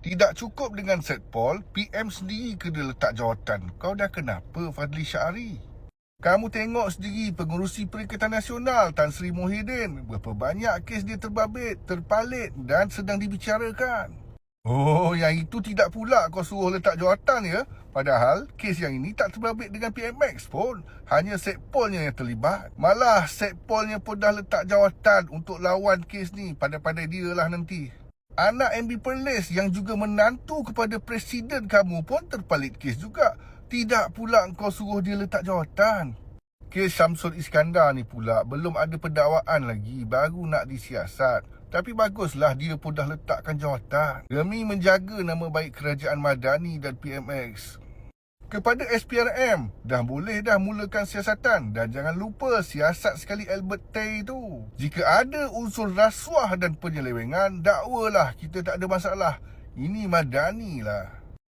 Tidak cukup dengan set poll, PM sendiri kena letak jawatan. Kau dah kenapa Fadli Syari? Kamu tengok sendiri pengurusi Perikatan Nasional Tan Sri Muhyiddin. Berapa banyak kes dia terbabit, terpalit dan sedang dibicarakan. Oh, yang itu tidak pula kau suruh letak jawatan ya. Padahal kes yang ini tak terbabit dengan PMX pun. Hanya set pollnya yang terlibat. Malah set pollnya pun dah letak jawatan untuk lawan kes ni. Pandai-pandai dia lah nanti. Anak MB Perlis yang juga menantu kepada presiden kamu pun terpalit kes juga. Tidak pula kau suruh dia letak jawatan. Kes Syamsul Iskandar ni pula belum ada pendakwaan lagi. Baru nak disiasat. Tapi baguslah dia pun dah letakkan jawatan. Demi menjaga nama baik kerajaan Madani dan PMX. Kepada SPRM, dah boleh dah mulakan siasatan dan jangan lupa siasat sekali Albert Tay tu. Jika ada unsur rasuah dan penyelewengan, dakwalah kita tak ada masalah. Ini Madani lah.